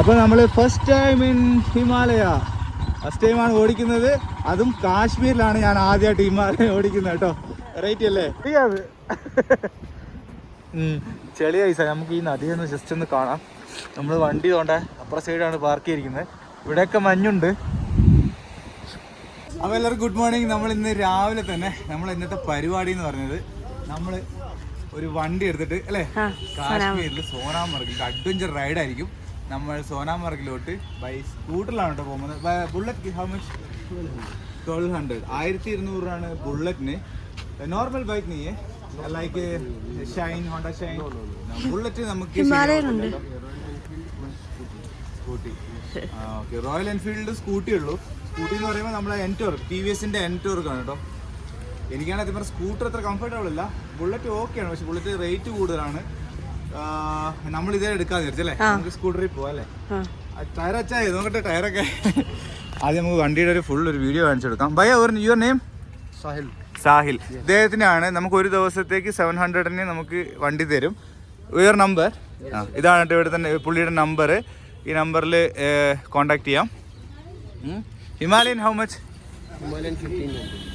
അപ്പോൾ നമ്മൾ first time in Himalaya first ടൈമാണ് ഓടിക്കുന്നത്. അതും കാശ്മീരിലാണ് ഞാൻ ആദ്യമായിട്ട് ഹിമാലയ ഓടിക്കുന്നത് കേട്ടോ. റേറ്റ് അല്ലേ? അത് ചെളി ഐസ നമുക്ക് ഈ നദി ഒന്ന് ജസ്റ്റ് ഒന്ന് കാണാം. നമ്മൾ വണ്ടി തോണ്ട അപ്പുറ സൈഡാണ് പാർക്ക് ചെയ്തിരിക്കുന്നത്. ഇവിടെയൊക്കെ മഞ്ഞുണ്ട്. അപ്പോൾ എല്ലാവർക്കും ഗുഡ് മോർണിംഗ് നമ്മൾ ഇന്ന് രാവിലെ തന്നെ നമ്മൾ ഇന്നത്തെ പരിപാടി എന്ന് പറഞ്ഞത് നമ്മൾ ഒരു വണ്ടി എടുത്തിട്ട് അല്ലേ? കാശ്മീരിൽ സോനാമർഗിൽ അഡ്വഞ്ചർ റൈഡ് ആയിരിക്കും. നമ്മൾ സോനാമർഗിലോട്ട് ബൈ സ്കൂട്ടറിലാണ് കേട്ടോ പോകുന്നത്. Bullet how much twelve hundred ആയിരത്തി ഇരുന്നൂറാണ് ബുള്ളറ്റിന് നോർമൽ ബൈക്ക് നീ like Shine Honda Shine bullet നമുക്ക് Scooty okay Royal Enfield Scooty ഉള്ളൂ. സ്കൂട്ടി എന്ന് പറയുമ്പോൾ നമ്മളെ എന്റോർക്ക് ടി വി എസിന്റെ എന്റോർക്ക് ആണ് കേട്ടോ എനിക്കാണെങ്കിൽ സ്കൂട്ടർ അത്ര കംഫർട്ടബിൾ അല്ല. ബുള്ളറ്റ് ഓക്കെയാണ് പക്ഷെ ബുള്ളറ്റ് റേറ്റ് കൂടുതലാണ്. നമ്മൾ ഇതേ എടുക്കാന്ന് വിചാരിച്ചല്ലേ നമുക്ക് സ്കൂട്ടറിൽ പോവാല്ലേ ടയർ അച്ഛാ നോക്കട്ടെ ടയറൊക്കെ. ആദ്യം നമുക്ക് വണ്ടിയുടെ ഒരു ഫുൾ ഒരു video കാണിച്ചെടുക്കാം. By our your name Sahil. Sahil. ഇദ്ദേഹത്തിനാണ് നമുക്ക് ഒരു ദിവസത്തേക്ക് സെവൻ ഹൺഡ്രഡിന് നമുക്ക് വണ്ടി തരും. യുവർ നമ്പർ ഇതാണ് കേട്ടോ ഇവിടെ തന്നെ പുള്ളിയുടെ നമ്പർ ഈ നമ്പറിൽ കോണ്ടാക്ട് ചെയ്യാം. Himalayan how much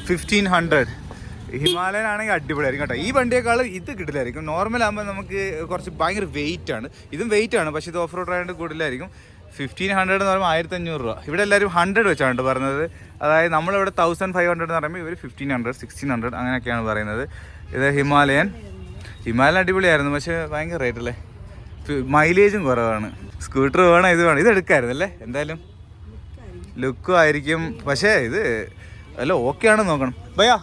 fifteen hundred Himalayan ആണെങ്കിൽ അടിപൊളിയായിരിക്കും കേട്ടോ. ഈ വണ്ടിയേക്കാളും ഇത് കിട്ടില്ലായിരിക്കും നോർമൽ ആകുമ്പോൾ നമുക്ക് കുറച്ച് ഭയങ്കര വെയിറ്റ് ആണ്. ഇതും വെയിറ്റ് ആണ് പക്ഷേ ഇത് ഓഫ് റോഡ് ആയതുകൊണ്ട് കൂടുതലായിരിക്കും. ഫിഫ്റ്റീൻ ഹൺഡ്രഡ് എന്ന് പറയുമ്പോൾ ആയിരത്തി അഞ്ഞൂറ് രൂപ. ഇവിടെ എല്ലാവരും ഹൺഡ്രഡ് വെച്ചാണ് പറഞ്ഞത്. അതായത് നമ്മളിവിടെ തൗസൻഡ് ഫൈവ് ഹൺഡ്രഡ് എന്ന് പറയുമ്പോൾ ഇവർ ഫിഫ്റ്റീൻ ഹൺഡ്രഡ് സിക്സ്റ്റീൻ ഹൺഡ്രഡ് അങ്ങനെയൊക്കെയാണ് പറയുന്നത്. ഇത് ഹിമാലയൻ. ഹിമാലയൻ അടിപൊളിയായിരുന്നു പക്ഷേ ഭയങ്കര റേറ്റ് അല്ലേ? മൈലേജും കുറവാണ്. സ്കൂട്ടർ വേണം ഇത് വേണം? ഇത് എടുക്കായിരുന്നു അല്ലേ എന്തായാലും ലുക്കും ആയിരിക്കും. പക്ഷേ ഇത് അല്ല ഓക്കെ ആണ് നോക്കണം. ഭയ്യാ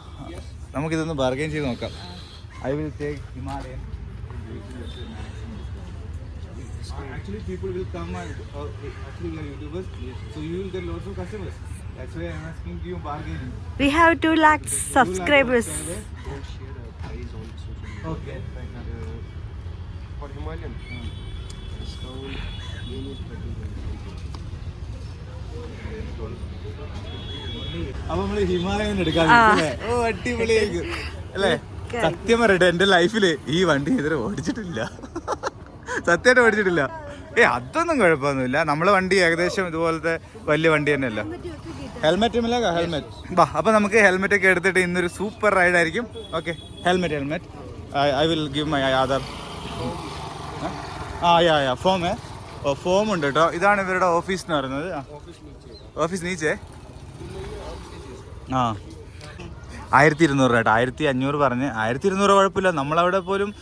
നമുക്കിതൊന്ന് ബാർഗൈൻ ചെയ്ത് നോക്കാം I will take Himalayan Actually, people will come and uh, actually we are YouTubers, so you will get lots of customers. That's why I'm asking you bargaining. We have two lakhs subscribers. Don't share a price on social media. Okay. fine. Uh, for Himalayan, discount minus അപ്പൊ നമ്മൾ Himalayan എടുക്കാൻ ഓ അടിപൊളിയായിരിക്കും അല്ലേ? സത്യം പറയട്ടെ എന്റെ ലൈഫിൽ ഈ വണ്ടി ഇതുവരെ ഓടിച്ചിട്ടില്ല. സത്യമായിട്ട് ഓടിച്ചിട്ടില്ല. ഏ അതൊന്നും കുഴപ്പമൊന്നുമില്ല. നമ്മളെ വണ്ടി ഏകദേശം ഇതുപോലത്തെ വലിയ വണ്ടി തന്നെയല്ല? ഹെൽമെറ്റ് ഇല്ല ഹെൽമെറ്റ് ബാ അപ്പൊ നമുക്ക് ഹെൽമെറ്റ് ഒക്കെ എടുത്തിട്ട് ഇന്നൊരു സൂപ്പർ റൈഡ് ആയിരിക്കും. Okay helmet helmet I will give my Aadhaar. ആ യാ യാ ഫോം ഓ ഫോം ഉണ്ട് കേട്ടോ ഇതാണ് ഇവരുടെ ഓഫീസ് എന്ന് പറയുന്നത്. ഓഫീസ് നീച്ചേ? ആ. ആയിരത്തി ഇരുന്നൂറ് കേട്ടോ ആയിരത്തി അഞ്ഞൂറ് പറഞ്ഞ്. ആയിരത്തി ഇരുന്നൂറ് കുഴപ്പമില്ല. നമ്മളവിടെ പോലും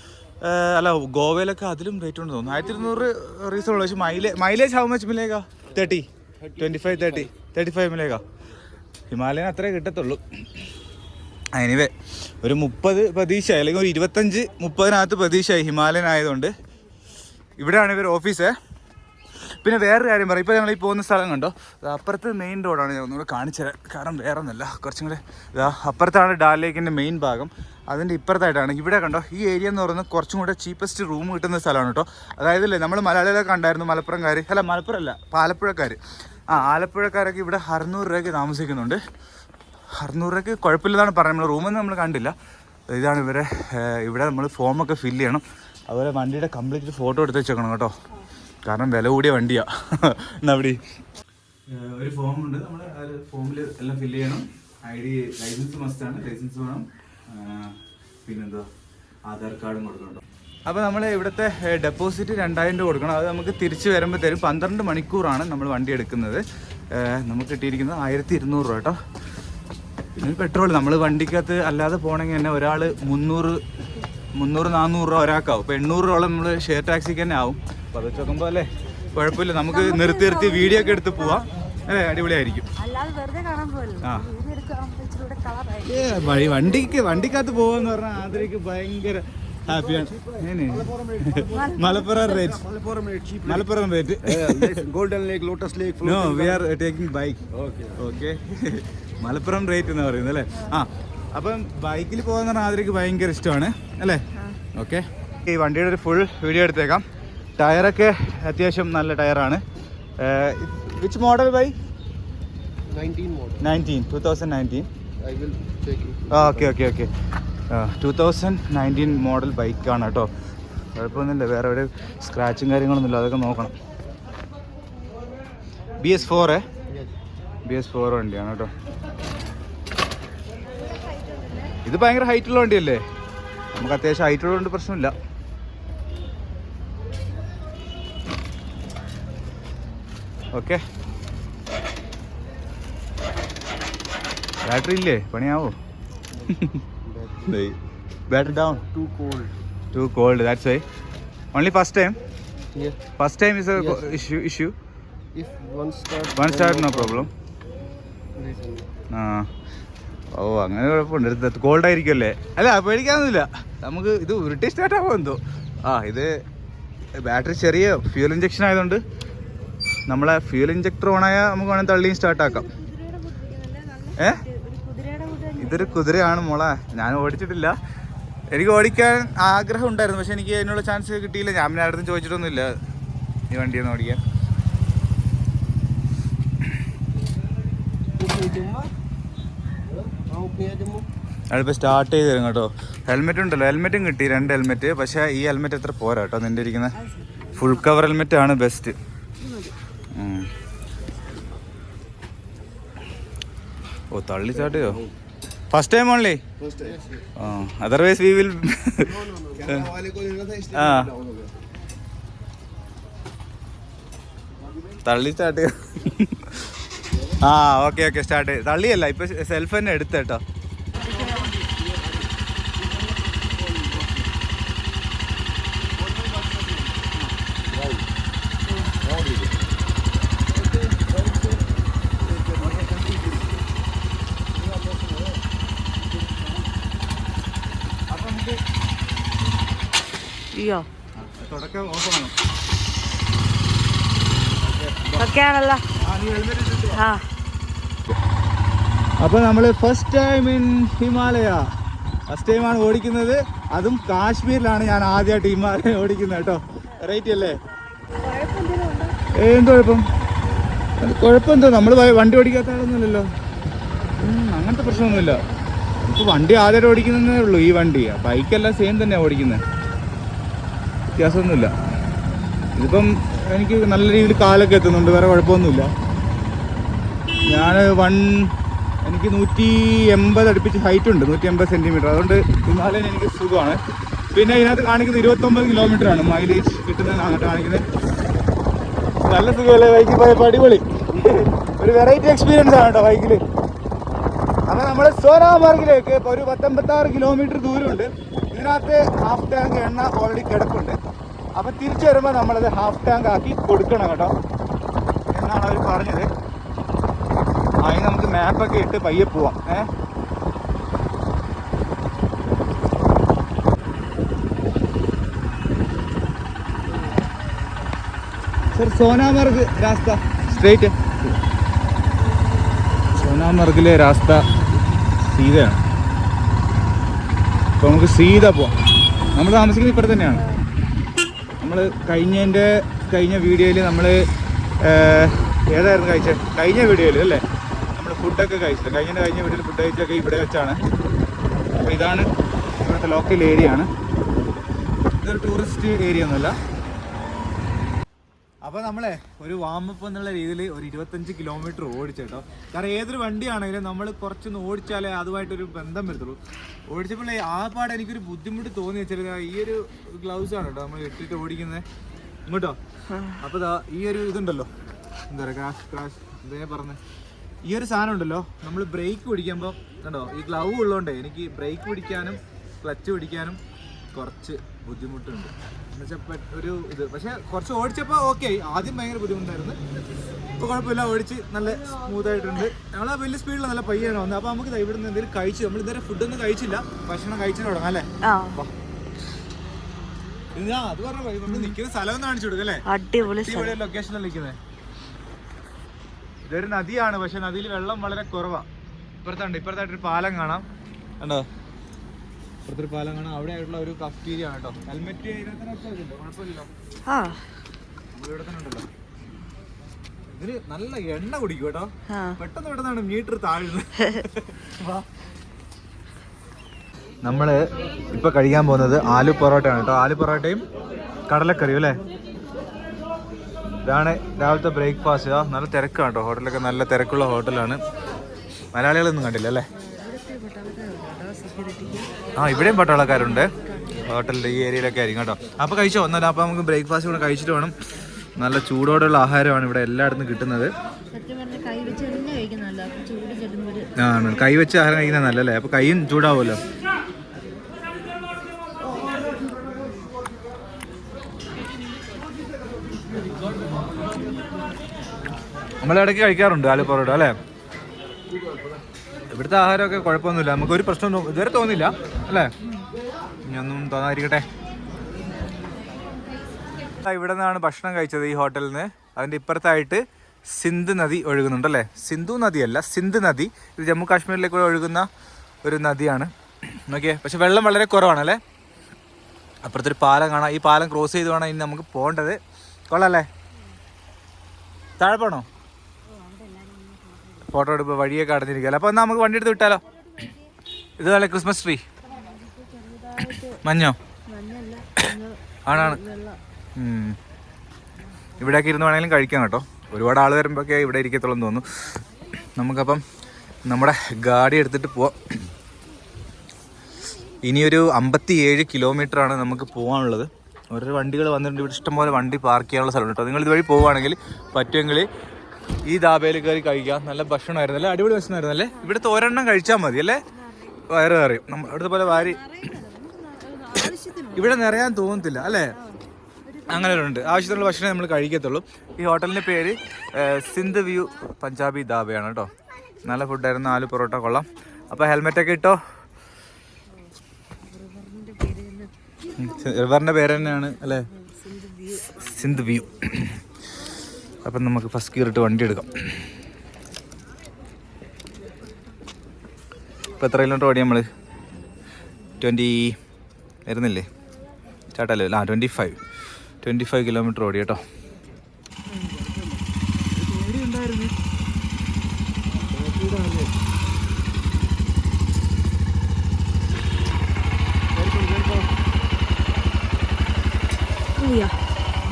അല്ല ഗോവയിലൊക്കെ അതിലും റേറ്റ് ഉണ്ട് തോന്നുന്നു. ആയിരത്തി ഇരുന്നൂറ് റീസണബിൾ പക്ഷേ mileage mileage how much മിലേക്കാ thirty twenty five thirty thirty five മിലേക്കാ Himalayan അത്രേ കിട്ടത്തുള്ളൂ. എനിവേ ഒരു മുപ്പത് പ്രതീക്ഷ അല്ലെങ്കിൽ ഒരു ഇരുപത്തഞ്ച് മുപ്പതിനകത്ത് പ്രതീക്ഷയായി ഹിമാലയൻ ആയതുകൊണ്ട്. ഇവിടെയാണ് ഇവർ ഓഫീസ് പിന്നെ വേറൊരു കാര്യം പറയാം ഇപ്പോൾ ഞങ്ങൾ ഈ പോകുന്ന സ്ഥലം കണ്ടോ? അപ്പുറത്ത് മെയിൻ റോഡാണ് ഞാൻ ഒന്നുകൂടെ കാണിച്ചു കാരണം വേറെ ഒന്നുമല്ല കുറച്ചും കൂടെ അപ്പുറത്താണ് ഡാൽ ലേക്കിന്റെ മെയിൻ ഭാഗം. അതിന്റെ ഇപ്പുറത്തായിട്ടാണ്. ഇവിടെ കണ്ടോ ഈ ഏരിയ എന്ന് പറയുന്നത് കുറച്ചും കൂടെ ചീപ്പസ്റ്റ് റൂം കിട്ടുന്ന സ്ഥലമാണ് കേട്ടോ. അതായത് അല്ലേ നമ്മൾ മലയാളികളൊക്കെ കണ്ടായിരുന്നു മലപ്പുറംകാർ അല്ല മലപ്പുറം അല്ല പാലപ്പുഴക്കാർ ആ ആലപ്പുഴക്കാരൊക്കെ ഇവിടെ അറുന്നൂറ് രൂപയ്ക്ക് താമസിക്കുന്നുണ്ട്. അറുന്നൂറ് രൂപയ്ക്ക് കുഴപ്പമില്ലെന്നാണ് പറയുന്നത് നമ്മൾ റൂമൊന്നും നമ്മൾ കണ്ടില്ല. ഇതാണ് ഇവരെ ഇവിടെ നമ്മൾ ഫോമൊക്കെ ഫില്ല് ചെയ്യണം. അതുപോലെ വണ്ടിയുടെ കംപ്ലീറ്റ് ഫോട്ടോ എടുത്ത് വെച്ചേക്കണം കേട്ടോ. കാരണം വില കൂടിയ വണ്ടിയാ. എന്നാ അവിടെ ഒരു ഫോം ഉണ്ട്. നമ്മൾ ആ ഫോമിൽ എല്ലാം ഫില്ല് ചെയ്യണം. ഐ ഡി ലൈസൻസ് മസ്റ്റ് ആണ്. ലൈസൻസ് വേണം. പിന്നെന്താ? ആധാർ കാർഡും കൊടുക്കണം അപ്പോൾ നമ്മൾ ഇവിടുത്തെ ഡെപ്പോസിറ്റ് രണ്ടായിരം രൂപ കൊടുക്കണം. അത് നമുക്ക് തിരിച്ച് വരുമ്പോൾ തരും പന്ത്രണ്ട് മണിക്കൂറാണ് നമ്മൾ വണ്ടി എടുക്കുന്നത്. നമുക്ക് കിട്ടിയിരിക്കുന്നത് ആയിരത്തി ഇരുന്നൂറ് രൂപ കേട്ടോ പിന്നെ പെട്രോൾ നമ്മൾ വണ്ടിക്കകത്ത് അല്ലാതെ പോകണമെങ്കിൽ തന്നെ ഒരാൾ മുന്നൂറ് മുന്നൂറ് നാന്നൂറ് രൂപ ഒരാൾക്കാവും. ഇപ്പോൾ എണ്ണൂറ് രൂപ നമ്മൾ ഷെയർ ടാക്സിക്ക് തന്നെ ആവും. അപ്പോൾ അത് വെച്ച് നോക്കുമ്പോൾ അല്ലേ? കുഴപ്പമില്ല. നമുക്ക് നിർത്തി നിർത്തി വീഡിയോ ഒക്കെ എടുത്ത് പോവാം. അല്ലേ? അടിപൊളിയായിരിക്കും. ആ. ഏ, വഴി വണ്ടിക്ക് വണ്ടിക്കകത്ത് പോവാന്ന് പറഞ്ഞാൽ ആദരയ്ക്ക് ഭയങ്കര ഹാപ്പിയാണ്? Malappuram rate. Malappuram rate golden lake lotus lake no we are taking bike. Okay Malappuram rate എന്ന് പറയുന്നത് അല്ലേ? ആ. അപ്പം ബൈക്കിൽ പോകാന്ന് പറഞ്ഞാൽ ആദരയ്ക്ക് ഭയങ്കര ഇഷ്ടമാണ് അല്ലേ? ഓക്കെ ഈ വണ്ടിയുടെ ഒരു ഫുൾ വീഡിയോ എടുത്തേക്കാം. ടയറൊക്കെ അത്യാവശ്യം നല്ല ടയറാണ്. Which model by 19 model. Nineteen two thousand nineteen I will check it. Okay okay okay two thousand nineteen model ബൈക്കാണ് കേട്ടോ കുഴപ്പമൊന്നുമില്ല വേറെ എവിടെ സ്ക്രാച്ചും കാര്യങ്ങളൊന്നുമില്ല അതൊക്കെ നോക്കണം. B S four Yes. B S four വണ്ടിയാണ് കേട്ടോ ഇത് ഭയങ്കര ഹൈറ്റുള്ള വണ്ടിയല്ലേ? നമുക്ക് അത്യാവശ്യം ഹൈറ്റുള്ളതുകൊണ്ട് പ്രശ്നമില്ല. ഓക്കെ. ബാറ്ററി ഇല്ലേ? പണിയാവോ? Battery down to cold to cold that's why only first time. First time is. Issue issue. One start no problem ആ. ഓ അങ്ങനെ കുഴപ്പമുണ്ട്. കോൾഡ് ആയിരിക്കുമല്ലേ? അല്ല പേടിക്കാനൊന്നുമില്ല. നമുക്ക് ഇത് ഉരുട്ടി സ്റ്റാർട്ട് ആവുമോ എന്തോ. ആ ഇത് ബാറ്ററി ചെറിയ ഫ്യൂൽ ഇഞ്ചക്ഷൻ ആയതുകൊണ്ട് നമ്മളെ ഫ്യൂൽ ഇഞ്ചക്ടർ ഓണായ നമുക്ക് വേണമെങ്കിൽ തള്ളിയും സ്റ്റാർട്ട് ആക്കാം. ഏ? ഇതൊരു കുതിരയാണ് മോളെ. ഞാൻ ഓടിച്ചിട്ടില്ല. എനിക്ക് ഓടിക്കാൻ ആഗ്രഹം ഉണ്ടായിരുന്നു പക്ഷെ എനിക്ക് അതിനുള്ള ചാൻസ് കിട്ടിയില്ല. ഞാൻ പിന്നെ ആരുടെ ചോദിച്ചിട്ടൊന്നുമില്ല. ഈ വണ്ടിയൊന്നും ഓടിക്കാൻ. അതിപ്പോൾ സ്റ്റാർട്ട് ചെയ്ത് തരും കേട്ടോ. ഹെൽമെറ്റ് ഉണ്ടല്ലോ. ഹെൽമെറ്റും കിട്ടി. രണ്ട് ഹെൽമെറ്റ് പക്ഷേ ഈ ഹെൽമെറ്റ് എത്ര പോരാ കേട്ടോ നിന്റെ ഇരിക്കുന്ന. ഫുൾ കവർ ഹെൽമെറ്റ് ആണ് ബെസ്റ്റ് ഓ തള്ളി ചാട്ടിയോ ഫസ്റ്റ് ടൈം ഓൺലി ആ അതർവൈസ് വി വിൽ ആ. തള്ളി സ്റ്റാർട്ട് ആ ഓക്കെ ഓക്കെ സ്റ്റാർട്ട് തള്ളിയല്ല ഇപ്പൊ സെൽഫ് തന്നെ എടുത്തേട്ടോ അയ്യോ നമ്മൾ ഓഫ് ഒക്കെ ആണല്ലോ ആ. അപ്പോൾ നമ്മൾ first time in Himalaya first ടൈമാണ് ഓടിക്കുന്നത്. അതും കാശ്മീരിലാണ് ഞാൻ ആദ്യമായിട്ട് ഹിമാലയ ഓടിക്കുന്നത് കേട്ടോ. റേറ്റ് അല്ലേ? എന്ത് കുഴപ്പം? കുഴപ്പമെന്തോ? കുഴപ്പം എന്തോ നമ്മൾ വണ്ടി ഓടിക്കാത്ത ആളൊന്നുമില്ലല്ലോ. അങ്ങനത്തെ പ്രശ്നമൊന്നുമില്ല. ഇപ്പോൾ വണ്ടി ആദ്യമായിട്ട് ഓടിക്കുന്നതേ ഉള്ളൂ ഈ വണ്ടി. ബൈക്കെല്ലാം സെയിം തന്നെയാണ് ഓടിക്കുന്നത് വ്യത്യാസമൊന്നുമില്ല. ഇതിപ്പം എനിക്ക് നല്ല രീതിയിൽ കാലൊക്കെ എത്തുന്നുണ്ട് വേറെ കുഴപ്പമൊന്നുമില്ല. ഞാൻ വൺ എനിക്ക് നൂറ്റി എൺപത് അടുപ്പിച്ച് ഹൈറ്റ് ഉണ്ട് നൂറ്റി എൺപത് സെന്റിമീറ്റർ അതുകൊണ്ട് ഹിമാലയൻ എനിക്ക് സുഖമാണ്. പിന്നെ ഇതിനകത്ത് കാണിക്കുന്നത് ഇരുപത്തൊമ്പത് കിലോമീറ്റർ ആണ് മൈലേജ് കിട്ടുന്നതാണ് കാണിക്കുന്നത്. നല്ല സുഖമല്ലേ ബൈക്കിൽ പോയപ്പോൾ അടിപൊളി. ഒരു വെറൈറ്റി എക്സ്പീരിയൻസ് ആണ് കേട്ടോ ബൈക്കിൽ അപ്പം നമ്മൾ സോനാമാർഗിലേക്ക് ഒരു പത്തൊമ്പത്താറ് കിലോമീറ്റർ ദൂരമുണ്ട്. ഇതിനകത്ത് ഹാഫ് ടാങ്ക് എണ്ണ ഓൾറെഡി കിടപ്പുണ്ട്. അപ്പം തിരിച്ചു വരുമ്പോൾ നമ്മളത് ഹാഫ് ടാങ്ക് ആക്കി കൊടുക്കണം കേട്ടോ. എന്നാണ് അവർ പറഞ്ഞത്. അതിന് നമുക്ക് മാപ്പൊക്കെ ഇട്ട് പയ്യെ പോവാം. ഏ? സർ സോനാമർഗ് രാസ്ത സ്ട്രേറ്റ് സോനാമർഗിലെ രാസ്ത സീതയാണ്. അപ്പോൾ നമുക്ക് സീത പോവാം. നമ്മൾ താമസിക്കുന്നത് ഇപ്പുറത്ത് തന്നെയാണ്. നമ്മൾ കഴിഞ്ഞതിന്റെ കഴിഞ്ഞ വീഡിയോയിൽ നമ്മൾ ഏതായിരുന്നു കഴിച്ചത് കഴിഞ്ഞ വീഡിയോയിൽ അല്ലേ? നമ്മൾ ഫുഡൊക്കെ കഴിച്ചത് കഴിഞ്ഞ കഴിഞ്ഞ വീഡിയോയിൽ ഫുഡ് കഴിച്ചൊക്കെ ഇവിടെ വെച്ചാണ്. അപ്പോൾ ഇതാണ് ഇവിടുത്തെ ലോക്കൽ ഏരിയ ആണ്. ഇതൊരു ടൂറിസ്റ്റ് ഏരിയ ഒന്നുമല്ല. ഒരു വാമപ്പ് എന്നുള്ള രീതിയിൽ ഒരു ഇരുപത്തഞ്ച് കിലോമീറ്റർ ഓടിച്ചേട്ടോ കാരണം ഏതൊരു വണ്ടിയാണെങ്കിലും നമ്മൾ കുറച്ചൊന്ന് ഓടിച്ചാലേ അതുമായിട്ടൊരു ബന്ധം വരത്തുള്ളൂ. ഓടിച്ചപ്പോൾ ആ പാട് എനിക്കൊരു ബുദ്ധിമുട്ട് തോന്നി വെച്ചാൽ ഈ ഒരു ഗ്ലൗസ് ആണ് കേട്ടോ നമ്മൾ ഇട്ടിട്ട് ഓടിക്കുന്നത്. ഇങ്ങോട്ടോ? അപ്പോൾ ഈ ഒരു ഇതുണ്ടല്ലോ. എന്താ പറയുക ക്രാഷ് ക്രാഷ് എന്താ പറഞ്ഞത് ഈ ഒരു സാധനം ഉണ്ടല്ലോ നമ്മൾ ബ്രേക്ക് പിടിക്കുമ്പോൾ കണ്ടോ ഈ ഗ്ലൗ ഉള്ളതുകൊണ്ട് എനിക്ക് ബ്രേക്ക് പിടിക്കാനും ക്ലച്ച് പിടിക്കാനും കുറച്ച് ബുദ്ധിമുട്ടുണ്ട്. എന്നുവെച്ചാൽ ഒരു ഇത്. പക്ഷെ കുറച്ച് ഓടിച്ചപ്പോൾ ഓക്കെ ആദ്യം ഭയങ്കര ബുദ്ധിമുട്ടായിരുന്നു. ഇപ്പോൾ കുഴപ്പമില്ല. ഓടിച്ച് നല്ല സ്മൂത്ത് ആയിട്ടുണ്ട്. ഞങ്ങൾ വലിയ സ്പീഡിൽ നല്ല പയ്യാണ് വന്നത്. അപ്പോൾ നമുക്ക് ഇവിടെ ഇവിടുന്ന് എന്തെങ്കിലും കഴിച്ചു നമ്മൾ ഇതുവരെ ഫുഡൊന്നും കഴിച്ചില്ല. ഭക്ഷണം കഴിച്ചു തുടങ്ങാം അല്ലേ? ഞാൻ അത് പറഞ്ഞു നമ്മൾ നിൽക്കുന്ന സ്ഥലം ഒന്ന് കാണിച്ചു കൊടുക്കും അല്ലേ? അടിപൊളി നിൽക്കുന്നത് ഇതൊരു നദിയാണ്. പക്ഷെ നദിയിൽ വെള്ളം വളരെ കുറവാണ് ഇപ്പുറത്തുണ്ട് ഇപ്പുറത്തായിട്ടൊരു പാലം കാണാം. കണ്ടോ? ഇപ്പുറത്തൊരു പാലം കാണാം അവിടെ ആയിട്ടുള്ള ഒരു കഫ്റ്റീരിയ കേട്ടോ. ഹെൽമെറ്റ് കുഴപ്പമില്ലല്ലോ. ഉണ്ടല്ലോ. ഇതിന് നല്ല എണ്ണ കുടിക്കും കേട്ടോ. പെട്ടെന്ന് പെട്ടെന്നാണ് മീറ്റർ താഴുന്നത് നമ്മൾ ഇപ്പൊ കഴിക്കാൻ പോകുന്നത് ആലു പൊറോട്ടയാണ് കേട്ടോ. ആലു പൊറോട്ടയും കടലക്കറിയും അല്ലേ? ഇതാണ് രാവിലത്തെ ബ്രേക്ക്ഫാസ്റ്റ്. നല്ല തിരക്കാണ് കേട്ടോ. ഹോട്ടലൊക്കെ നല്ല തിരക്കുള്ള ഹോട്ടലാണ്. മലയാളികളൊന്നും കണ്ടില്ല അല്ലേ? ആ ഇവിടെയും പട്ടാളക്കാരുണ്ട്. ഹോട്ടലിന്റെ ഈ ഏരിയയിലൊക്കെ ആയിരിക്കും കേട്ടോ. അപ്പോൾ കഴിച്ചോ? എന്നാൽ അപ്പോൾ നമുക്ക് ബ്രേക്ക്ഫാസ്റ്റ് കൂടെ കഴിച്ചിട്ട് വേണം. നല്ല ചൂടോടെയുള്ള ആഹാരമാണ് ഇവിടെ എല്ലായിടത്തും കിട്ടുന്നത്. ആണ്. കൈ വെച്ച് ആഹാരം കഴിക്കുന്നത് നല്ലല്ലേ അപ്പോൾ കൈയും ചൂടാവുമല്ലോ. നമ്മൾ ഇടയ്ക്ക് കഴിക്കാറുണ്ട് ആലു പൊറോട്ട അല്ലേ? ഇവിടുത്തെ ആഹാരമൊക്കെ കുഴപ്പമൊന്നുമില്ല. നമുക്ക് ഒരു പ്രശ്നം തോ- ഇതുവരെ തോന്നില്ല അല്ലേ? ഇനിയൊന്നും തോന്നാതിരിക്കട്ടെ. ഇവിടെ നിന്നാണ് ഭക്ഷണം കഴിച്ചത് ഈ ഹോട്ടലിൽ നിന്ന്. അതിന്റെ ഇപ്പുറത്തായിട്ട് സിന്ധ് നദി ഒഴുകുന്നുണ്ട് അല്ലേ? സിന്ധു നദിയല്ല സിന്ധ് നദി. ഇത് ജമ്മു കാശ്മീരിലേക്ക് ഒഴുകുന്ന ഒരു നദിയാണ്. നോക്കിയേ പക്ഷെ വെള്ളം വളരെ കുറവാണ് അല്ലേ? അപ്പുറത്തൊരു പാലം കാണാം. ഈ പാലം ക്രോസ് ചെയ്ത് വേണം ഇനി നമുക്ക് പോകേണ്ടത്. കൊള്ളാം അല്ലേ? താഴെ പോണോ? ഫോട്ടോ എടുപ്പ് വഴിയൊക്കെ അടഞ്ഞിരിക്കുകയല്ലേ? അപ്പോൾ എന്നാൽ നമുക്ക് വണ്ടി എടുത്ത് വിട്ടാലോ? ഇത് നല്ല ക്രിസ്മസ് ട്രീ? മഞ്ഞോ? ആണാണ്. ഇവിടെയൊക്കെ ഇരുന്ന് വേണമെങ്കിലും കഴിക്കാം കേട്ടോ. ഒരുപാട് ആൾ വരുമ്പോഴൊക്കെ ഇവിടെ ഇരിക്കത്തുള്ളൂ എന്ന് തോന്നുന്നു. നമുക്കപ്പം നമ്മുടെ ഗാഡി എടുത്തിട്ട് പോവാം. ഇനിയൊരു അമ്പത്തി ഏഴ് ആണ് നമുക്ക് പോകാനുള്ളത് ഓരോ വണ്ടികൾ വന്നിട്ടുണ്ട്. ഇവിടെ ഇഷ്ടംപോലെ വണ്ടി പാർക്ക് ചെയ്യാനുള്ള സ്ഥലമുണ്ട് കേട്ടോ. നിങ്ങൾ ഇതുവഴി പോവുകയാണെങ്കിൽ പറ്റുമെങ്കിൽ ഈ ദാബേൽ കയറി കഴിക്കാം. നല്ല ഭക്ഷണമായിരുന്നു അല്ലേ അടിപൊളി ഭക്ഷണമായിരുന്നു അല്ലേ ഇവിടുത്തെ ഒരെണ്ണം കഴിച്ചാൽ മതി അല്ലേ? വയറ് കയറിയും നമ്മൾ ഇവിടുത്തെ പോലെ വാരി ഇവിടെ നിറയാൻ തോന്നത്തില്ല അല്ലേ? അങ്ങനെ ഉണ്ട് ആവശ്യത്തിനുള്ള ഭക്ഷണം നമ്മൾ കഴിക്കത്തുള്ളൂ. ഈ ഹോട്ടലിന്റെ പേര് സിന്ധ് വ്യൂ പഞ്ചാബി ദാബയാണ് കേട്ടോ. നല്ല ഫുഡായിരുന്നു നാല് പൊറോട്ട കൊള്ളാം. അപ്പോൾ ഹെൽമെറ്റൊക്കെ ഇട്ടോ? റിവറിന്റെ പേര് തന്നെയാണ് അല്ലേ? സിന്ധ് വ്യൂ. അപ്പം നമുക്ക് ഫസ്റ്റ് ഗിയർ ഇട്ട് വണ്ടി എടുക്കാം. ഇപ്പം എത്ര കിലോമീറ്റർ ഓടി നമ്മൾ ട്വന്റി വരുന്നില്ലേ സ്റ്റാർട്ടല്ലേ ആ twenty five twenty five kilometre ഓടി കേട്ടോ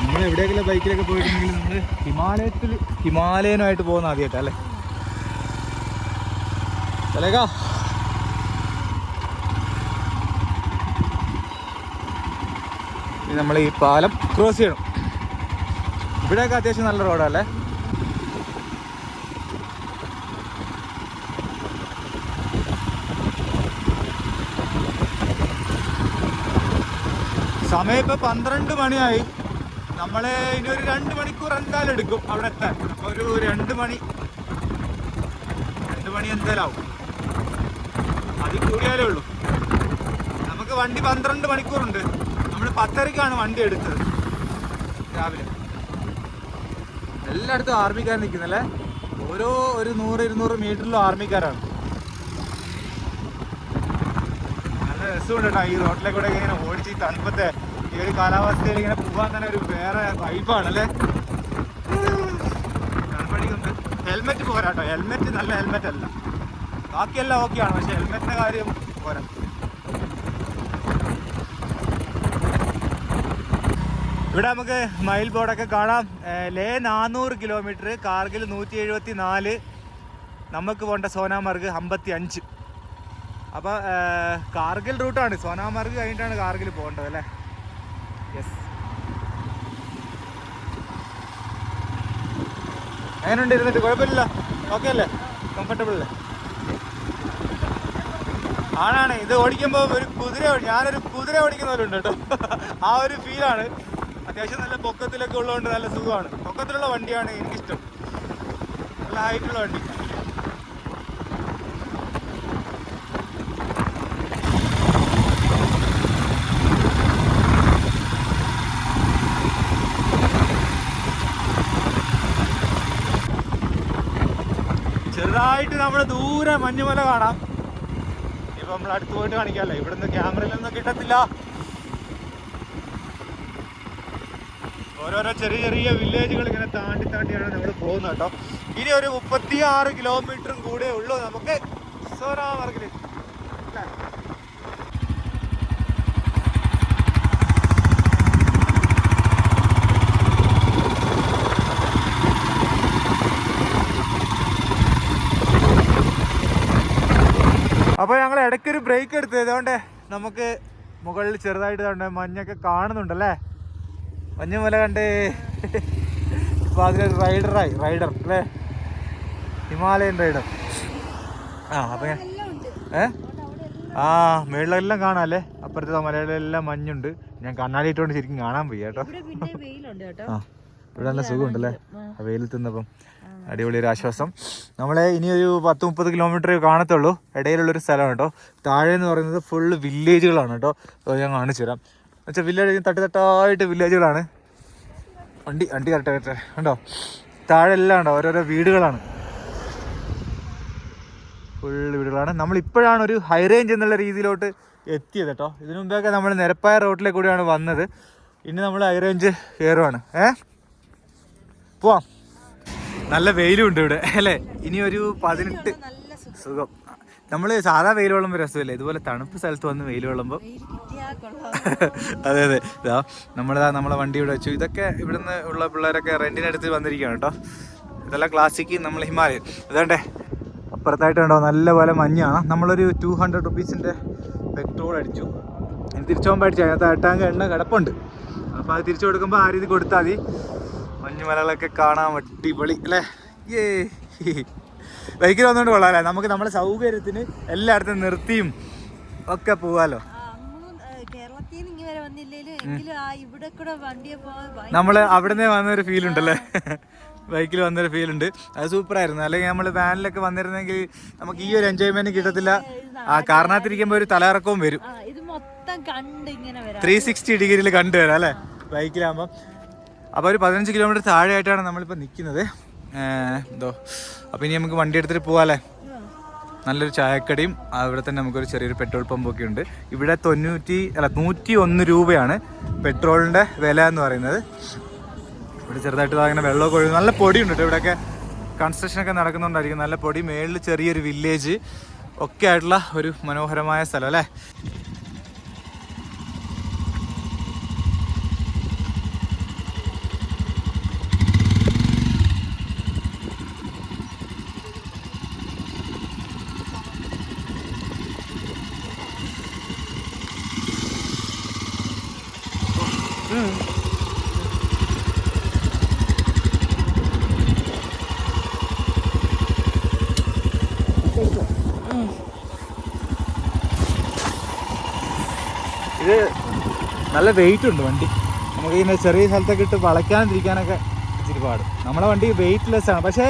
നമ്മൾ എവിടെയെങ്കിലും ബൈക്കിലൊക്കെ പോയിട്ടുണ്ടെങ്കിൽ നമ്മൾ ഹിമാലയത്തിൽ ഹിമാലയനുമായിട്ട് പോകുന്ന ആദ്യമായിട്ട് അല്ലേ? ചലേക്കാ നമ്മൾ ഈ പാലം ക്രോസ് ചെയ്യണം. ഇവിടെയൊക്കെ അത്യാവശ്യം നല്ല റോഡല്ലേ? സമയം ഇപ്പൊ പന്ത്രണ്ട് മണിയായി. നമ്മൾ ഇനി ഒരു രണ്ട് മണിക്കൂർ എന്തായാലും എടുക്കും അവിടെ എത്താൻ. ഒരു രണ്ട് മണി. രണ്ട് മണി എന്തായാലും ആവും. കൂടിയാലേ ഉള്ളൂ. നമുക്ക് വണ്ടി പന്ത്രണ്ട് മണിക്കൂറുണ്ട്. നമ്മൾ പത്തരക്കാണ് വണ്ടി എടുത്തത്. രാവിലെ. എല്ലായിടത്തും ആർമിക്കാർ നിൽക്കുന്നല്ലേ? ഓരോ ഒരു നൂറ് ഇരുന്നൂറ് മീറ്ററിലും ആർമിക്കാരാണ്. നല്ല രസമുണ്ട് കേട്ടോ ഈ റോട്ടിലെ കൂടെ ഇങ്ങനെ ഓടിച്ച് തണുപ്പത്തെ ഒരു കാലാവസ്ഥയിൽ ഇങ്ങനെ പോകാൻ തന്നെ ഒരു വേറെ വൈബാണ് അല്ലേ തണുപ്പടിക്കുന്നുണ്ട് ഹെൽമെറ്റ് പോരാട്ടോ. ഹെൽമെറ്റ് നല്ല ഹെൽമെറ്റ് അല്ല. ബാക്കിയെല്ലാം ആണ്. പക്ഷെ ഹെൽമെറ്റിന്റെ കാര്യം പോരാ. ഇവിടെ നമുക്ക് മൈൽ ബോർഡൊക്കെ കാണാം. ലേ നാനൂറ് കിലോമീറ്റർ കാർഗിൽ നൂറ്റി എഴുപത്തി നാല് നമുക്ക് പോകേണ്ട സോനാമാർഗ് അമ്പത്തി അഞ്ച് അപ്പോൾ കാർഗിൽ റൂട്ടാണ് സോനാമാർഗ് കഴിഞ്ഞിട്ടാണ് കാർഗിൽ പോകേണ്ടത് അല്ലേ? യെസ് ഉണ്ട് ഇരുന്നിട്ട്? കുഴപ്പമില്ല ഓക്കെ അല്ലേ? കംഫർട്ടബിൾ അല്ലേ? ആണാണ്. ഇത് ഓടിക്കുമ്പോൾ ഒരു കുതിര ഞാനൊരു കുതിര ഓടിക്കുന്ന പോലെ ഉണ്ട് കേട്ടോ. ആ ഒരു ഫീലാണ് അത്യാവശ്യം നല്ല പൊക്കത്തിലൊക്കെ ഉള്ളതുകൊണ്ട് നല്ല സുഖമാണ്. പൊക്കത്തിലുള്ള വണ്ടിയാണ് എനിക്കിഷ്ടം. നല്ല ഹൈറ്റുള്ള വണ്ടി ചെറുതായിട്ട് നമ്മൾ ദൂരെ മഞ്ഞുമല കാണാം. ഇപ്പൊ നമ്മൾ അടുത്ത് പോയിട്ട് കാണിക്കാമല്ലോ. ഇവിടുന്ന് ക്യാമറയിലൊന്നും കിട്ടത്തില്ല. ഓരോരോ ചെറിയ ചെറിയ വില്ലേജുകൾ ഇങ്ങനെ താണ്ടി താണ്ടിയാണ് നമ്മൾ പോകുന്നത് കേട്ടോ. ഇനി ഒരു മുപ്പത്തി ആറ് കിലോമീറ്ററും കൂടെ ഉള്ളൂ നമുക്ക്. സോനാമാർഗിൽ അപ്പോൾ ഞങ്ങൾ ഇടയ്ക്ക് ഒരു ബ്രേക്ക് എടുത്തു. അതുകൊണ്ട് നമുക്ക് മുകളിൽ ചെറുതായിട്ട് കണ്ട് മഞ്ഞൊക്കെ കാണുന്നുണ്ടല്ലേ? മഞ്ഞുമല കണ്ട് ഇപ്പോൾ അതിലൊരു റൈഡറായി റൈഡർ അല്ലേ? ഹിമാലയൻ റൈഡർ ആ അപ്പം ഏ? ആ മേളിലെല്ലാം കാണാം അല്ലേ? അപ്പുറത്തെ മലയിലെല്ലാം മഞ്ഞുണ്ട്. ഞാൻ കണ്ണാടിയിട്ടുകൊണ്ട് ശരിക്കും കാണാൻ പോയി കേട്ടോ. ആ ഇവിടെ നല്ല സുഖമുണ്ടല്ലേ? ആ. നിന്നപ്പം. അടിപൊളി ഒരു ആശ്വാസം. നമ്മളെ ഇനി ഒരു പത്ത് മുപ്പത് കിലോമീറ്റർ കാണത്തുള്ളൂ. ഇടയിലുള്ളൊരു സ്ഥലമാണ് കേട്ടോ. താഴെ എന്ന് പറയുന്നത് ഫുള്ള് വില്ലേജുകളാണ് കേട്ടോ. ഞാൻ കാണിച്ചു തരാം. എന്നുവെച്ചാൽ വില്ലേജ് തട്ടുതട്ടായിട്ട് വില്ലേജുകളാണ് വണ്ടി വണ്ടി കറക്റ്റ് കറക്റ്റ് കണ്ടോ? താഴെ എല്ലാം ഉണ്ടോ ഓരോരോ വീടുകളാണ്. ഫുൾ വീടുകളാണ്. നമ്മൾ ഇപ്പോഴാണ് ഒരു ഹൈ റേഞ്ച് എന്നുള്ള രീതിയിലോട്ട് എത്തിയത് കേട്ടോ. ഇതിനു മുമ്പൊക്കെ നമ്മൾ നിരപ്പായ റോട്ടിലെ കൂടിയാണ് വന്നത്. ഇനി നമ്മൾ ഹൈ റേഞ്ച് കയറുവാണ് ഏ? പോവാം. നല്ല വെയിലും ഉണ്ട് ഇവിടെ അല്ലേ? ഇനി ഒരു പതിനെട്ട് സുഖം. നമ്മൾ നമ്മൾ സാധാ വെയിൽ വെള്ളുമ്പോ രസമല്ലേ? ഇതുപോലെ തണുപ്പ് സ്ഥലത്ത് വന്ന് വെയിൽ വെള്ളുമ്പോ അതെ അതെ. ഇതാ നമ്മളിതാ നമ്മളെ വണ്ടി ഇവിടെ വെച്ചു. ഇതൊക്കെ ഇവിടുന്ന് ഉള്ള പിള്ളേരൊക്കെ റെന്റിനടുത്ത് വന്നിരിക്കുകയാണ് കേട്ടോ. ഇതെല്ലാം ക്ലാസിക്ക് നമ്മൾ ഹിമാലയൻ. ഇതാണ്ടേ അപ്പുറത്തായിട്ട് കണ്ടോ നല്ലപോലെ മഞ്ഞാണ്. നമ്മളൊരു ടു ഹൺഡ്രഡ് റുപ്പീസിന്റെ പെട്രോൾ അടിച്ചു. തിരിച്ചു പോകുമ്പോൾ അടിച്ചു. അതിനകത്ത് എട്ടാങ്ക് എണ്ണ കിടപ്പുണ്ട്. അപ്പോൾ അത് തിരിച്ചു കൊടുക്കുമ്പോൾ ആ രീതി കൊടുത്താൽ മതി. മഞ്ഞുമലകളൊക്കെ കാണാൻ അടിപൊളി അല്ലേ? ഏ ബൈക്കിൽ വന്നുകൊണ്ട് കൊള്ളാമല്ലേ നമുക്ക് നമ്മുടെ സൗകര്യത്തിന് എല്ലായിടത്തും നിർത്തിയും ഒക്കെ പോവാലോ. നമ്മൾ അവിടുന്ന് വന്നൊരു ഫീൽ ഉണ്ടല്ലേ? ബൈക്കിൽ വന്നൊരു ഫീൽ ഉണ്ട്. അത് സൂപ്പർ ആയിരുന്നു അല്ലെങ്കിൽ നമ്മൾ വാനിലൊക്കെ വന്നിരുന്നെങ്കിൽ നമുക്ക് ഈ ഒരു എൻജോയ്മെന്റ് കിട്ടത്തില്ല. ആ കാരണത്തിരിക്കുമ്പോൾ ഒരു തലയിറക്കവും വരാം. ത്രീ സിക്സ്റ്റി ഡിഗ്രിയിൽ കണ്ടുവരാം അല്ലേ? ബൈക്കിലാകുമ്പം അപ്പോൾ ഒരു പതിനഞ്ച് കിലോമീറ്റർ താഴെയായിട്ടാണ് നമ്മളിപ്പോൾ നിൽക്കുന്നത് എന്തോ. അപ്പോൾ ഇനി നമുക്ക് വണ്ടി എടുത്തിട്ട് പോകാമല്ലേ നല്ലൊരു ചായക്കടയും അവിടെ തന്നെ നമുക്കൊരു ചെറിയൊരു പെട്രോൾ പമ്പൊക്കെ ഉണ്ട്. ഇവിടെ തൊണ്ണൂറ്റി അല്ല നൂറ്റി ഒന്ന് രൂപയാണ് പെട്രോളിന്റെ വില എന്ന് പറയുന്നത്. ഇവിടെ ചെറുതായിട്ട് ദാ ഇങ്ങനെ വെള്ളമൊക്കെ ഒഴുകും നല്ല പൊടിയുണ്ട് കേട്ടോ ഇവിടെയൊക്കെ. കൺസ്ട്രക്ഷൻ ഒക്കെ നടക്കുന്നുണ്ടായിരിക്കും. നല്ല പൊടി. മേളിൽ ചെറിയൊരു വില്ലേജ് ഒക്കെ ആയിട്ടുള്ള ഒരു മനോഹരമായ സ്ഥലം അല്ലേ? ഇത് നല്ല വെയിറ്റ് ഉണ്ട് വണ്ടി. നമുക്ക് ഇങ്ങനെ ചെറിയ സ്ഥലത്തൊക്കെ ഇട്ട് വളയ്ക്കാതിരിക്കാനൊക്കെ ഇച്ചിരി പാട്. നമ്മളെ വണ്ടി വെയിറ്റ്ലെസ് ആണ്. പക്ഷേ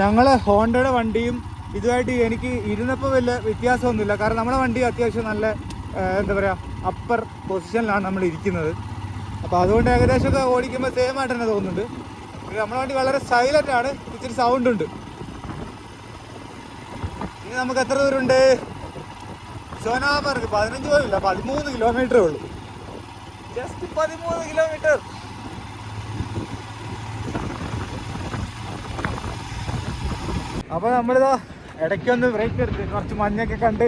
ഞങ്ങൾ ഹോണ്ടയുടെ വണ്ടിയും ഇതുമായിട്ട് എനിക്ക് ഇരുന്നപ്പോൾ വലിയ വ്യത്യാസമൊന്നുമില്ല. കാരണം നമ്മളെ വണ്ടി അത്യാവശ്യം നല്ല എന്താ പറയുക അപ്പർ പൊസിഷനിലാണ് നമ്മൾ ഇരിക്കുന്നത്. അപ്പോൾ അതുകൊണ്ട് ഏകദേശം ഒക്കെ ഓടിക്കുമ്പോൾ സെയിം ആയിട്ട് തന്നെ തോന്നുന്നുണ്ട്. പിന്നെ നമ്മളെ വണ്ടി വളരെ സൈലന്റ് ആണ്. ഇച്ചിരി സൗണ്ട് ഉണ്ട്. ഇനി നമുക്ക് എത്ര ദൂരമുണ്ട്? സോനാമാർഗ് പതിനഞ്ച് പോലില്ല പതിമൂന്ന് കിലോമീറ്ററേ ഉള്ളൂ. ജസ്റ്റ് പതിമൂന്ന് കിലോമീറ്റർ അപ്പൊ നമ്മളിതാ ഇടയ്ക്കൊന്ന് ബ്രേക്ക് എടുത്ത് കുറച്ച് മഞ്ഞൊക്കെ കണ്ട്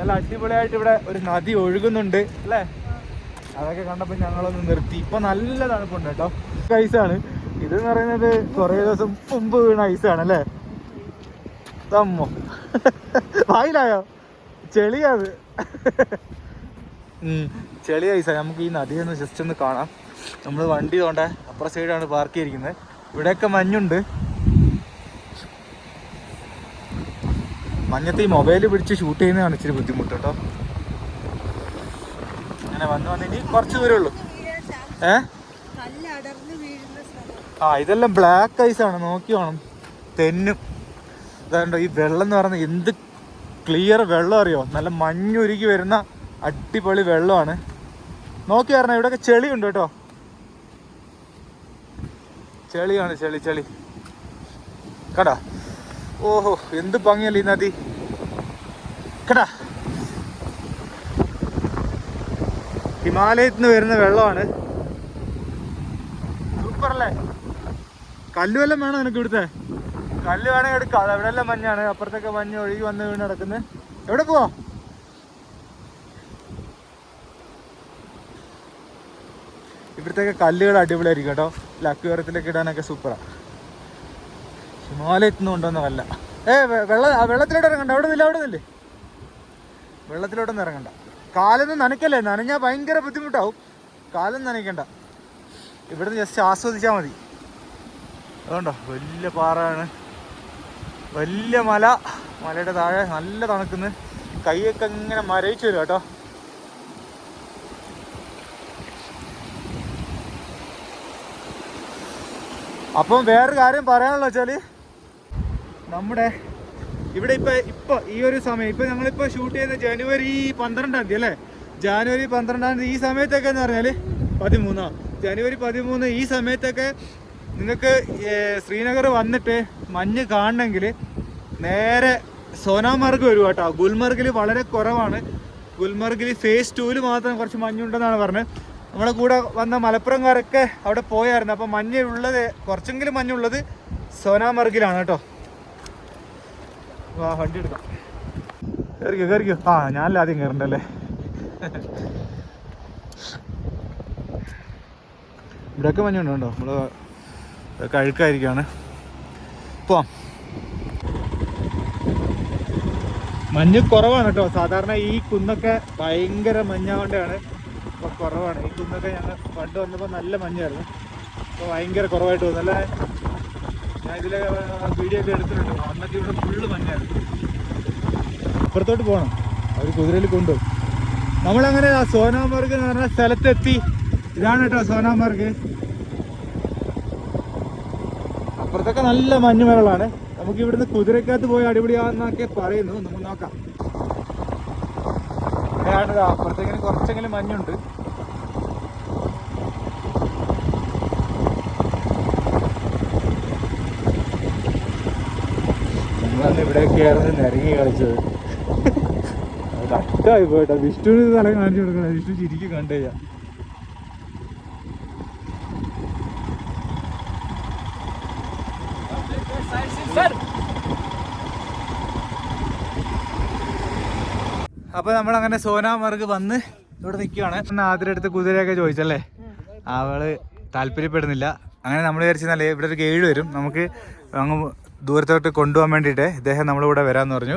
നല്ല അടിപൊളിയായിട്ട് ഇവിടെ ഒരു നദി ഒഴുകുന്നുണ്ട് അല്ലേ? അതൊക്കെ കണ്ടപ്പോൾ ഞങ്ങളൊന്ന് നിർത്തി. ഇപ്പൊ നല്ല തണുപ്പുണ്ട് കേട്ടോ. ഐസാണ് ഇതെന്ന് പറയുന്നത് കുറേ ദിവസം മുമ്പ് വീണ ഐസാണ് അല്ലേ? തമ്മോ വായിലായോ? ചെളിയത് ചെളി ഐസാ നമുക്ക് ഈ നദി ഒന്ന് ജസ്റ്റ് ഒന്ന് കാണാം. നമ്മൾ വണ്ടി തോണ്ട അപ്പുറ സൈഡാണ് പാർക്ക് ചെയ്തിരിക്കുന്നത്. ഇവിടെയൊക്കെ മഞ്ഞുണ്ട്. മഞ്ഞത്ത് ഈ മൊബൈൽ പിടിച്ച് ഷൂട്ട് ചെയ്യുന്നതാണ് ഇച്ചിരി ബുദ്ധിമുട്ട് കേട്ടോ. അങ്ങനെ വന്ന് വന്ന് ഇനി കുറച്ച് ദൂരേ ഉള്ളൂ. ഏ? ആ ഇതെല്ലാം ബ്ലാക്ക് ഐസ് ആണ്. നോക്കി വേണം. തെന്നും ഇതാണ്ടോ ഈ വെള്ളം എന്ന് പറയുന്നത് എന്ത് ക്ലിയർ വെള്ളം അറിയോ? നല്ല മഞ്ഞുരുകി വരുന്ന അടിപൊളി വെള്ളമാണ്. നോക്കി പറഞ്ഞ ഇവിടെയൊക്കെ ചെളിയുണ്ട് കേട്ടോ. ചെളിയാണ് ചെളി ചെളി. കടാ. ഓഹോ എന്ത് ഭംഗിയല്ലേ ഈ നദി. കടാ. ഹിമാലയത്തിൽ നിന്ന് വരുന്ന വെള്ളമാണ്. സൂപ്പർ അല്ലേ വേണം നിനക്ക് ഇവിടുത്തെ? കല്ല് വേണമെങ്കിൽ എടുക്കാം. അത് അവിടെ എല്ലാം മഞ്ഞാണ്. അപ്പുറത്തൊക്കെ മഞ്ഞ് ഒഴുകി വന്ന് വീണ് നടക്കുന്നത് എവിടെ പോവാ? ഇവിടുത്തെ കല്ലുകൾ അടിപൊളിയായിരിക്കും കേട്ടോ. ലക്കുവരത്തിലൊക്കെ ഇടാനൊക്കെ സൂപ്പറാണ് ഹിമാലയത്തിൽ നിന്ന് കൊണ്ടുവന്ന കല്ല. ഏ വെള്ളം വെള്ള വെള്ളത്തിലോട്ട് ഇറങ്ങണ്ട. അവിടെ നില്ല അവിടെ നില്ലേ. വെള്ളത്തിലോട്ടൊന്നും ഇറങ്ങണ്ട. കാലൊന്നും നനയ്ക്കല്ലേ? നനഞ്ഞാൽ ഭയങ്കര ബുദ്ധിമുട്ടാവും. കാലം നനയ്ക്കണ്ട. ഇവിടുന്ന് ജസ്റ്റ് ആസ്വദിച്ചാൽ മതി. അതുകൊണ്ടോ വലിയ പാറയാണ്. വലിയ മല. മലയുടെ താഴെ നല്ല തണുക്കുന്ന്. കൈയൊക്കെ ഇങ്ങനെ മരയിച്ചു വരും കേട്ടോ. അപ്പം വേറൊരു കാര്യം പറയാനുള്ള വെച്ചാൽ നമ്മുടെ ഇവിടെ ഇപ്പൊ ഇപ്പൊ ഈ ഒരു സമയം ഇപ്പൊ ഞങ്ങളിപ്പോ ഷൂട്ട് ചെയ്യുന്ന ജനുവരി പന്ത്രണ്ടാം തീയതി അല്ലേ? ജനുവരി പന്ത്രണ്ടാം തീയതി ഈ സമയത്തൊക്കെ എന്ന് പറഞ്ഞാൽ പതിമൂന്നാ. ജനുവരി പതിമൂന്ന് ഈ സമയത്തൊക്കെ നിങ്ങൾക്ക് ശ്രീനഗർ വന്നിട്ട് മഞ്ഞ് കാണണമെങ്കിൽ നേരെ സോനാമാർഗ് വരും കേട്ടോ. ഗുൽമർഗിൽ വളരെ കുറവാണ്. ഗുൽമർഗിൽ ഫേസ് ടൂവിൽ മാത്രം കുറച്ച് മഞ്ഞുണ്ടെന്നാണ് പറഞ്ഞത്. നമ്മളെ കൂടെ വന്ന മലപ്പുറംകാരൊക്കെ അവിടെ പോയായിരുന്നു. അപ്പം മഞ്ഞുള്ളത് കുറച്ചെങ്കിലും മഞ്ഞുള്ളത് സോനാമർഗിലാണ് കേട്ടോ. വാ വണ്ടി എടുക്കാം. കയറിക്കോ കയറിക്കോ ആ ഞാനല്ല ആദ്യം കയറണ്ടല്ലേ ഇവിടെയൊക്കെ മഞ്ഞുണ്ട് കേട്ടോ നമ്മൾ ഇതൊക്കെ അഴുക്കായിരിക്കാണ് പോവാം. മഞ്ഞ് കുറവാണ് കേട്ടോ. സാധാരണ ഈ കുന്നൊക്കെ ഭയങ്കര മഞ്ഞാകൊണ്ടാണ് ഇപ്പൊ കുറവാണ്. ഈ കുന്നൊക്കെ ഞങ്ങൾ പണ്ട് വന്നപ്പോൾ നല്ല മഞ്ഞായിരുന്നു. ഇപ്പൊ ഭയങ്കര കുറവായിട്ട് വന്നു. അല്ലേ വീഡിയോ എടുത്തിട്ടുണ്ട്. അപ്പുറത്തോട്ട് പോകണം അവർ കുതിരയിൽ കൊണ്ടുപോകും നമ്മളങ്ങനെ സോനാമാർഗ് എന്ന് പറഞ്ഞ സ്ഥലത്തെത്തി. ഇതാണ് കേട്ടോ സോനാമാർഗ് അപ്പുറത്തൊക്കെ നല്ല മഞ്ഞുമരളാണ് നമുക്ക് ഇവിടുന്ന് കുതിരക്കകത്ത് പോയി അടിപൊളിയാന്നൊക്കെ പറയുന്നു. നമുക്ക് നോക്കാം. അപ്പുറത്തേക്കിന് കുറച്ചെങ്കിലും മഞ്ഞുണ്ട്. നമ്മളന്ന് ഇവിടെയൊക്കെ ആയിരുന്നു നിരങ്ങി കളിച്ചത്. കഷ്ടമായി പോയിട്ടോ. വിഷ്ണുവിന് തല കാണിച്ചു കൊടുക്കണം. വിഷ്ണു ചിരിക്ക് കണ്ടു അപ്പൊ നമ്മളങ്ങനെ സോനാമർഗ് വന്ന് ഇവിടെ നിൽക്കുകയാണ് അടുത്ത് കുതിരയൊക്കെ ചോദിച്ചല്ലേ? അവൾ താല്പര്യപ്പെടുന്നില്ല. അങ്ങനെ നമ്മൾ വിചാരിച്ചാലേ ഇവിടെ ഒരു ഗൈഡ് വരും. നമുക്ക് അങ്ങ് ദൂരത്തോട്ട് കൊണ്ടുപോകാൻ വേണ്ടിയിട്ട് ഇദ്ദേഹം നമ്മളിവിടെ വരാമെന്ന് പറഞ്ഞു.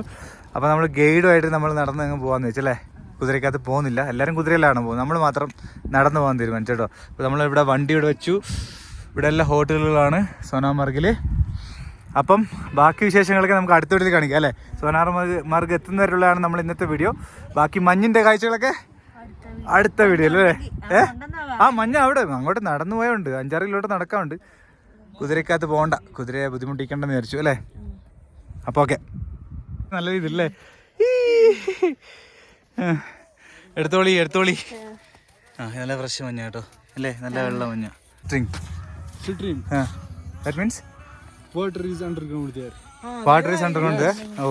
അപ്പോൾ നമ്മൾ ഗൈഡുമായിട്ട് നമ്മൾ നടന്ന് അങ്ങ് പോകാമെന്ന് വെച്ചല്ലേ കുതിരക്കകത്ത് പോകുന്നില്ല. എല്ലാവരും കുതിരയിലാണ് പോകുന്നത്. നമ്മൾ മാത്രം നടന്ന് പോകാൻ തീരുമാനിച്ചു കേട്ടോ. അപ്പോൾ നമ്മളിവിടെ വണ്ടി ഇവിടെ വെച്ചു. ഇവിടെ എല്ലാ ഹോട്ടലുകളാണ് സോനാമർഗിൽ അപ്പം ബാക്കി വിശേഷങ്ങളൊക്കെ നമുക്ക് അടുത്ത വീട്ടിൽ കാണിക്കാം അല്ലേ? സോനാർ മാർഗ് എത്തുന്നവരുള്ളതാണ് നമ്മൾ ഇന്നത്തെ വീഡിയോ. ബാക്കി മഞ്ഞിന്റെ കാഴ്ചകളൊക്കെ അടുത്ത വീഡിയോ അല്ലേ? ഏ? ആ മഞ്ഞ അവിടെ അങ്ങോട്ട് നടന്നു പോയുണ്ട് അഞ്ചാറ് കിലോമീറ്റർ നടക്കാറുണ്ട് കുതിരക്കകത്ത് പോകണ്ട. കുതിരയെ ബുദ്ധിമുട്ടിക്കണ്ടെന്ന് വിചാരിച്ചു അല്ലേ? അപ്പോൾ ഓക്കെ. നല്ല രീതിയില്ലേ എടുത്തോളി എടുത്തോളി. ആ നല്ല ഫ്രഷ് മഞ്ഞ കേട്ടോ. അല്ലേ? നല്ല വെള്ള മഞ്ഞ. ഡ്രിങ്ക് ആ. That means is underground there. Water is underground oh